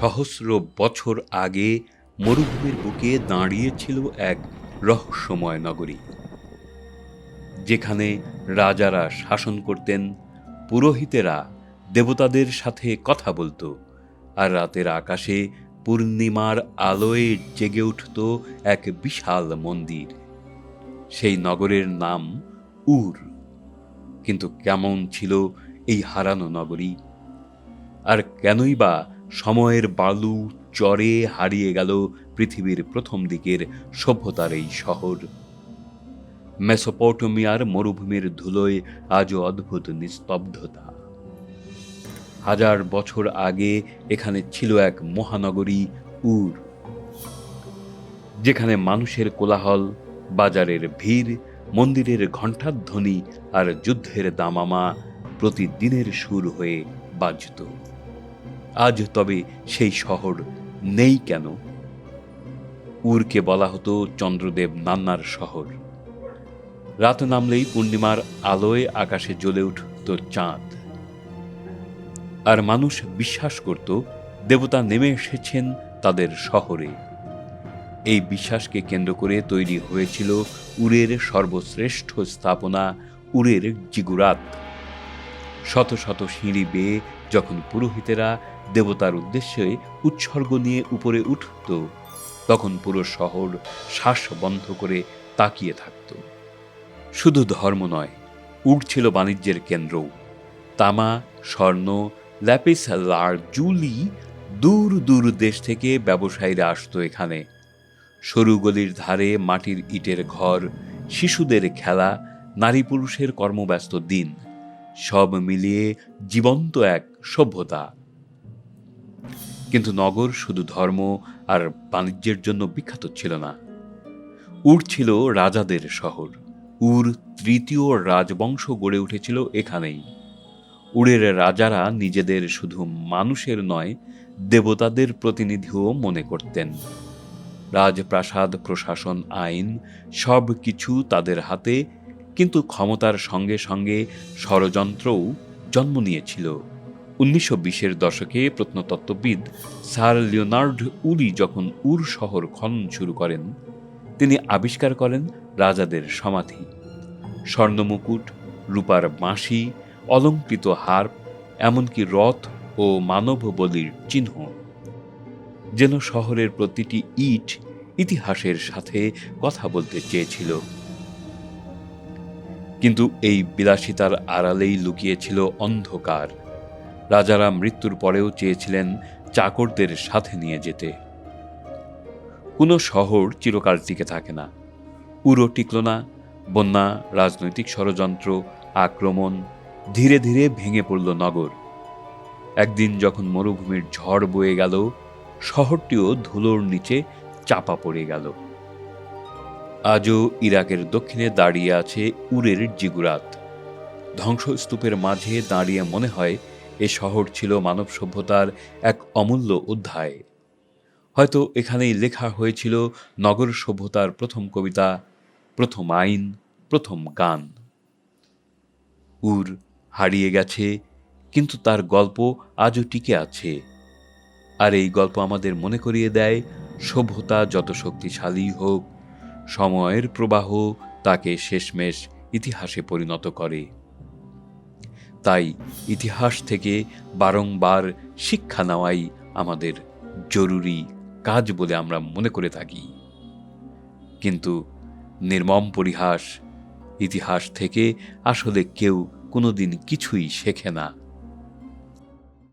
সহস্র বছর আগে মরুভূমির বুকে দাঁড়িয়েছিল এক রহস্যময় নগরী, যেখানে রাজারা শাসন করতেন, পুরোহিতেরা দেবতাদের সাথে কথা বলতো আর রাতের আকাশে পূর্ণিমার আলোয় জেগে উঠত এক বিশাল মন্দির। সেই নগরের নাম উর। কিন্তু কেমন ছিল এই হারানো নগরী? আর কেনই বা সময়ের বালু চরে হারিয়ে গেল পৃথিবীর প্রথম দিকের সভ্যতার এই শহর। মেসোপটোমিয়ার মরুভূমির ধুলোয় আজও অদ্ভুত নিস্তব্ধতা। হাজার বছর আগে এখানে ছিল এক মহানগরী উর, যেখানে মানুষের কোলাহল, বাজারের ভিড়, মন্দিরের ঘণ্টাধ্বনি আর যুদ্ধের দামামা প্রতিদিনের সুর হয়ে বাজত। আজ তবে সেই শহর নেই কেন? উরকে বলা হতো চন্দ্রদেব নান্নার শহর। রাত নামলেই পূর্ণিমার আলোয় আকাশে জ্বলে উঠত চাঁদ। আর মানুষ বিশ্বাস করত, দেবতা নেমে এসেছেন তাদের শহরে। এই বিশ্বাসকে কেন্দ্র করে তৈরি হয়েছিল উরের সর্বশ্রেষ্ঠ স্থাপনা, উরের জিগুরাত। শত শত সিঁড়ি বেয়ে যখন পুরোহিতেরা দেবতার উদ্দেশ্যে উৎসর্গ নিয়ে উপরে উঠত, তখন পুরো শহর শ্বাস বন্ধ করে তাকিয়ে থাকত। শুধু ধর্ম নয় উঠছিল বাণিজ্যের কেন্দ্রও। তামা, স্বর্ণ, ল্যাপিস, লার, জুলি দূর দূর দেশ থেকে ব্যবসায়ীরা আসতো এখানে। সরু গলির ধারে মাটির ইটের ঘর, শিশুদের খেলা, নারী পুরুষের কর্মব্যস্ত দিন। সব মিলিয়ে জীবন্ত এক সভ্যতা। কিন্তু নগর শুধু ধর্ম আর বাণিজ্যের জন্য বিখ্যাত ছিল না। উর ছিল রাজাদের শহর। উর তৃতীয় রাজবংশ গড়ে উঠেছিল এখানেই। উড়ের রাজারা নিজেদের শুধু মানুষের নয়, দেবতাদের প্রতিনিধিও মনে করতেন। রাজপ্রাসাদ, প্রশাসন, আইন সব কিছু তাদের হাতে কিন্তু ক্ষমতার সঙ্গে সঙ্গে ষড়যন্ত্রও জন্ম নিয়েছিল। উনিশশো বিশের দশকে প্রত্নতত্ত্ববিদ স্যার লিওনার্ড উলি যখন উর শহর খনন শুরু করেন, তিনি আবিষ্কার করেন রাজাদের সমাধি। স্বর্ণমুকুট, রূপার বাঁশি, অলঙ্কৃত হার্প, এমনকি রথ ও মানব বলির চিহ্ন। যেন শহরের প্রতিটি ইট ইতিহাসের সাথে কথা বলতে চেয়েছিল। কিন্তু এই বিলাসিতার আড়ালেই লুকিয়েছিল অন্ধকার। রাজারা মৃত্যুর পরেও চেয়েছিলেন চাকরদের সাথে নিয়ে যেতে। কোনো শহর চিরকাল টিকে থাকে না। উড়ো টিকল না, বন্যা, রাজনৈতিক ষড়যন্ত্র, আক্রমণ, ধীরে ধীরে ভেঙে পড়ল নগর। একদিন যখন মরুভূমির ঝড় বয়ে গেল, শহরটিও ধুলোর নিচে চাপা পড়ে গেল। আজও ইরাকের দক্ষিণে দাঁড়িয়ে আছে উরের জিগুরাত। ধ্বংসস্তূপের মাঝে দাঁড়িয়ে মনে হয়, এ শহর ছিল মানব সভ্যতার এক অমূল্য অধ্যায়। হয়তো এখানেই লেখা হয়েছিল নগর সভ্যতার প্রথম কবিতা, প্রথম আইন, প্রথম গান। উর হারিয়ে গেছে, কিন্তু তার গল্প আজও টিকে আছে। আর এই গল্প আমাদের মনে করিয়ে দেয়, সভ্যতা যত শক্তিশালী হোক সময়ের প্রবাহ তাকে শেষমেশ ইতিহাসে পরিণত করে। তাই ইতিহাস থেকে বারংবার শিক্ষা নেওয়াই আমাদের জরুরি কাজ বলে আমরা মনে করে থাকি। কিন্তু নির্মম পরিহাস ইতিহাস থেকে আসলে কেউ কোনোদিন কিছুই শেখে না।